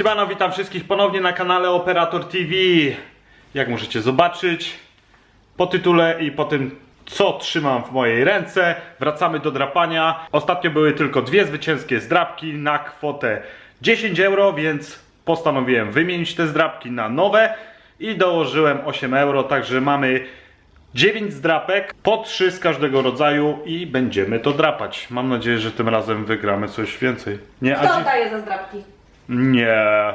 Siemano, witam wszystkich ponownie na kanale Operator TV. Jak możecie zobaczyć po tytule i po tym co trzymam w mojej ręce, wracamy do drapania. Ostatnio były tylko dwie zwycięskie zdrapki na kwotę 10 euro, więc postanowiłem wymienić te zdrapki na nowe i dołożyłem 8 euro, także mamy 9 zdrapek, po 3 z każdego rodzaju i będziemy to drapać. Mam nadzieję, że tym razem wygramy coś więcej. Nie, Kto Adzi? daje za zdrabki? Nie.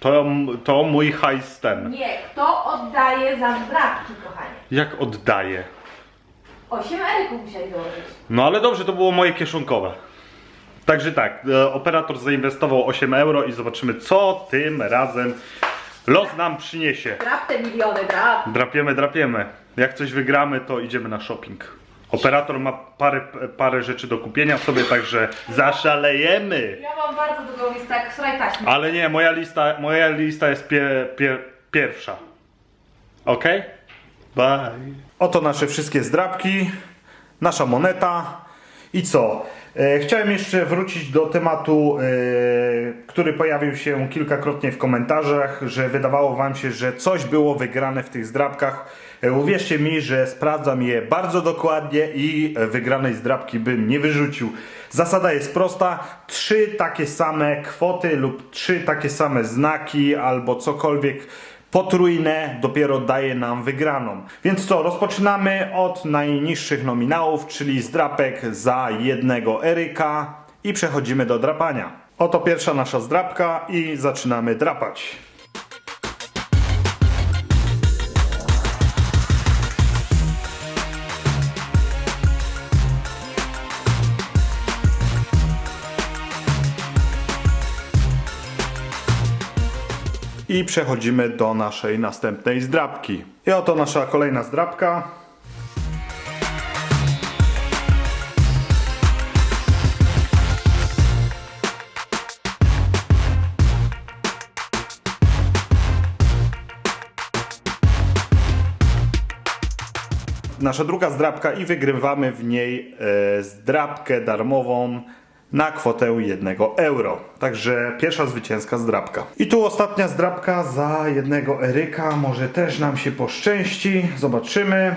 To, to mój hajs ten. Nie, kto oddaje za zdrabki, kochanie? Jak oddaję? 8 eryków musieli dołożyć. No ale dobrze, to było moje kieszonkowe. Także tak, e, operator zainwestował 8 euro i zobaczymy, co tym razem los nam przyniesie. Drap te miliony, drap. Drapiemy, drapiemy. Jak coś wygramy, to idziemy na shopping. Operator ma parę, parę rzeczy do kupienia sobie, także zaszalejemy. Ja mam bardzo długą listę, jak sraj taśmy. Ale nie, moja lista, moja lista jest pie, pie, pierwsza. Ok? Bye. Oto nasze wszystkie zdrabki, nasza moneta i co? E, chciałem jeszcze wrócić do tematu, e, który pojawił się kilkakrotnie w komentarzach, że wydawało Wam się, że coś było wygrane w tych zdrabkach. E, uwierzcie mi, że sprawdzam je bardzo dokładnie i e, wygranej zdrabki bym nie wyrzucił. Zasada jest prosta: trzy takie same kwoty lub trzy takie same znaki albo cokolwiek potrójne dopiero daje nam wygraną. Więc co, rozpoczynamy od najniższych nominałów, czyli zdrapek za jednego Eryka i przechodzimy do drapania. Oto pierwsza nasza zdrapka i zaczynamy drapać. I przechodzimy do naszej następnej zdrapki. I oto nasza kolejna zdrapka. Nasza druga zdrapka i wygrywamy w niej e, zdrapkę darmową na kwotę 1 euro. Także pierwsza zwycięska zdrapka. I tu ostatnia zdrapka za jednego Eryka. Może też nam się poszczęści. Zobaczymy.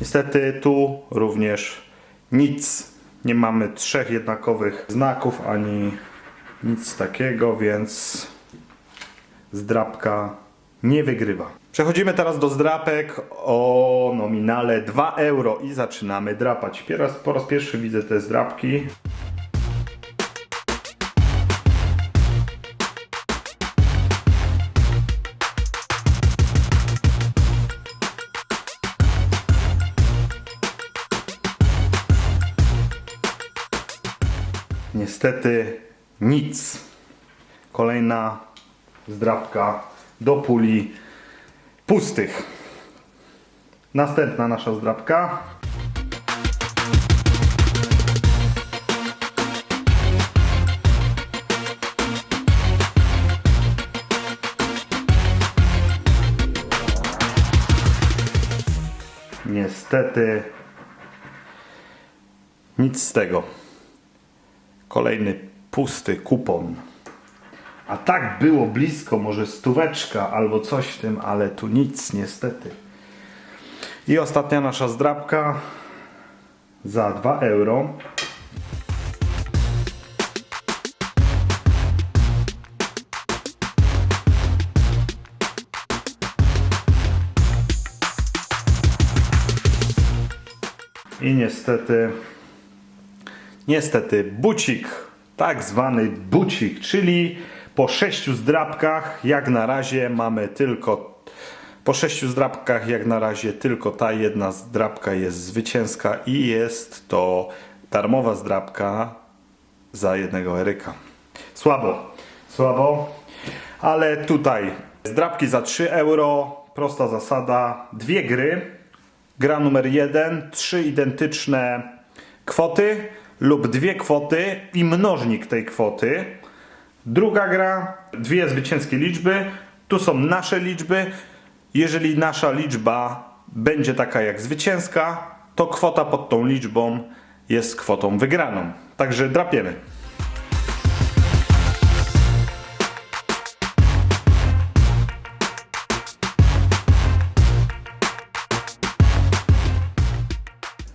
Niestety tu również nic. Nie mamy trzech jednakowych znaków ani nic takiego, więc zdrapka nie wygrywa. Przechodzimy teraz do zdrapek o nominale 2 euro i zaczynamy drapać. Teraz po raz pierwszy widzę te zdrapki. Niestety nic. Kolejna zdrapka do puli pustych. Następna nasza zdrapka. Niestety nic z tego. Kolejny pusty kupon. A tak było blisko, może stóweczka albo coś w tym, ale tu nic niestety. I ostatnia nasza zdrabka za 2 euro. I niestety Niestety bucik, tak zwany bucik, czyli po sześciu zdrabkach jak na razie mamy tylko po sześciu zdrabkach jak na razie tylko ta jedna zdrabka jest zwycięska i jest to darmowa zdrabka za jednego Eryka. Słabo, słabo, ale tutaj zdrabki za 3 euro, prosta zasada, dwie gry, gra numer jeden, trzy identyczne kwoty lub dwie kwoty i mnożnik tej kwoty. Druga gra, dwie zwycięskie liczby. Tu są nasze liczby. Jeżeli nasza liczba będzie taka jak zwycięska, to kwota pod tą liczbą jest kwotą wygraną. Także drapiemy.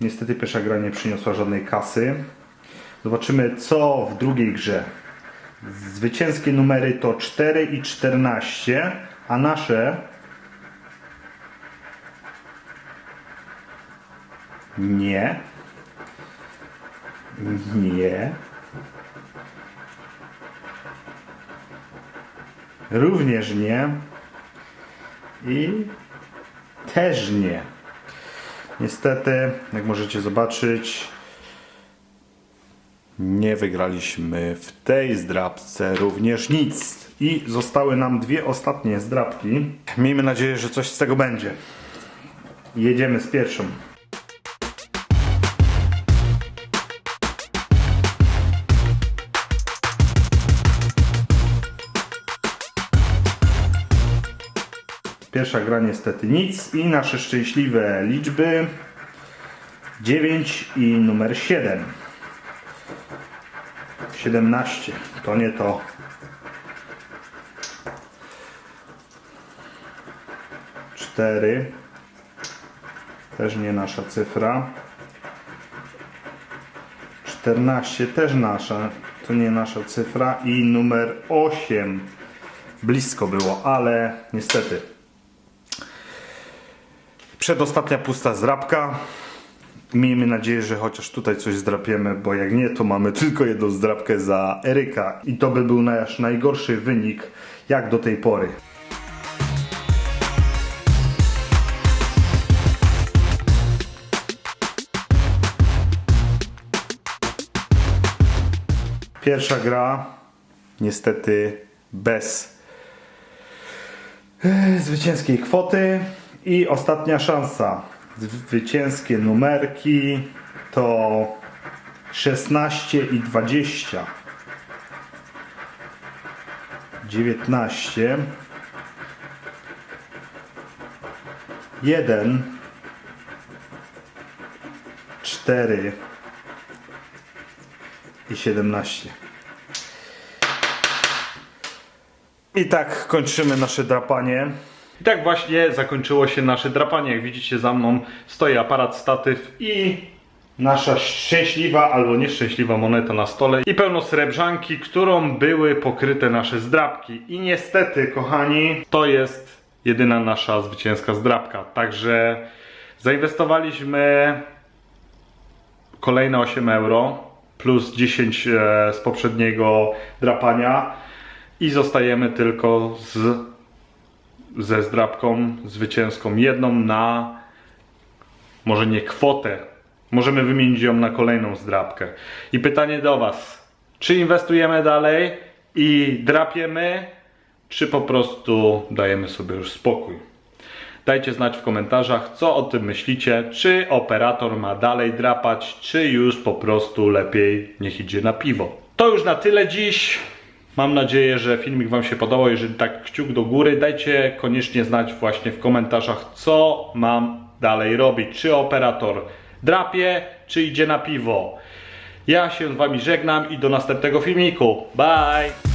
Niestety pierwsza gra nie przyniosła żadnej kasy. Zobaczymy co w drugiej grze. Zwycięskie numery to 4 i 14, a nasze nie. Nie. Również nie. I też nie. Niestety, jak możecie zobaczyć, nie wygraliśmy w tej zdrabce również nic. I zostały nam dwie ostatnie zdrabki. Miejmy nadzieję, że coś z tego będzie. Jedziemy z pierwszą. Pierwsza gra niestety nic i nasze szczęśliwe liczby 9 i numer 7. 17. To nie to. Cztery. Też nie nasza cyfra. 14 też nasza. To nie nasza cyfra. I numer 8. Blisko było, ale niestety. Przedostatnia pusta zdrabka. Miejmy nadzieję, że chociaż tutaj coś zdrapiemy, bo jak nie, to mamy tylko jedną zdrabkę za Eryka. I to by był nasz najgorszy wynik jak do tej pory. Pierwsza gra, niestety bez e, zwycięskiej kwoty. I ostatnia szansa. Zwycięskie numerki to 16 i 20. 19. 1 4 i 17. I tak kończymy nasze drapanie. I tak właśnie zakończyło się nasze drapanie. Jak widzicie za mną stoi aparat, statyw i nasza szczęśliwa albo nieszczęśliwa moneta na stole i pełno srebrzanki, którą były pokryte nasze zdrapki. I niestety, kochani, to jest jedyna nasza zwycięska zdrapka. Także zainwestowaliśmy kolejne 8 euro plus 10 e, z poprzedniego drapania i zostajemy tylko z ze zdrabką zwycięską jedną na może nie kwotę. Możemy wymienić ją na kolejną zdrabkę. I pytanie do Was: czy inwestujemy dalej i drapiemy, czy po prostu dajemy sobie już spokój? Dajcie znać w komentarzach, co o tym myślicie. Czy operator ma dalej drapać, czy już po prostu lepiej niech idzie na piwo. To już na tyle dziś. Mam nadzieję, że filmik Wam się podobał. Jeżeli tak, kciuk do góry. Dajcie koniecznie znać właśnie w komentarzach, co mam dalej robić. Czy operator drapie, czy idzie na piwo. Ja się z Wami żegnam i do następnego filmiku. Bye!